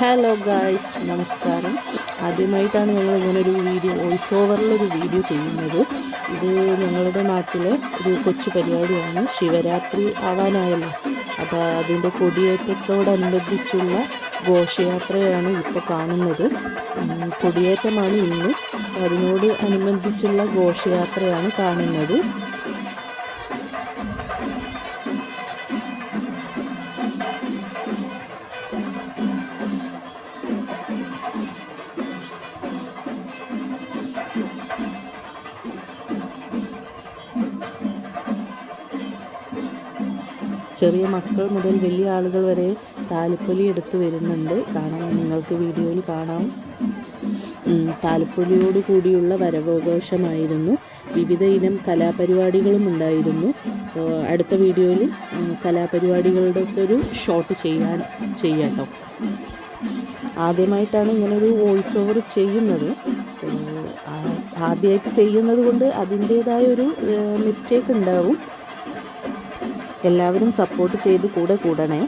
Hello guys നമസ്കാരം. ആദ്യമായിട്ടാണ് ഞങ്ങൾ ഇങ്ങനെ ഒരു വീഡിയോ വോയിസ് ഓവറിലൊരു വീഡിയോ ചെയ്യുന്നത്. ഇത് ഞങ്ങളുടെ നാട്ടിലെ ഒരു കൊച്ചു പരിപാടിയാണ്. ശിവരാത്രി ആവാനായല്ലോ. അപ്പോൾ അതിന്റെ കൊടിയേറ്റത്തോടനുബന്ധിച്ചുള്ള ഘോഷയാത്രയാണ് ഇപ്പോൾ കാണുന്നത്. കൊടിയേറ്റമാണ് ഇന്ന്. അതിനോട് അനുബന്ധിച്ചുള്ള ഘോഷയാത്രയാണ് കാണുന്നത്. ചെറിയ മക്കൾ മുതൽ വലിയ ആളുകൾ വരെ താലിപ്പൊലി എടുത്ത് വരുന്നുണ്ട്. കാണാം. നിങ്ങൾക്ക് വീഡിയോയിൽ കാണാം. താലപ്പൊലിയോട് കൂടിയുള്ള വരവഘോഷമായിരുന്നു. വിവിധ ഇനം കലാപരിപാടികളും ഉണ്ടായിരുന്നു. അടുത്ത വീഡിയോയിൽ കലാപരിപാടികളുടെ ഒക്കെ ഒരു ഷോട്ട് ചെയ്യാൻ ചെയ്യാട്ടോ. ആദ്യമായിട്ടാണ് ഇങ്ങനൊരു വോയിസ് ഓവർ ചെയ്യുന്നത്. ആദ്യമായിട്ട് ചെയ്യുന്നത് കൊണ്ട് അതിന്റേതായ ഒരു മിസ്റ്റേക്ക് ഉണ്ടാവും. എല്ലാവരും സപ്പോർട്ട് ചെയ്ത് കൂടെ കൂടണേ.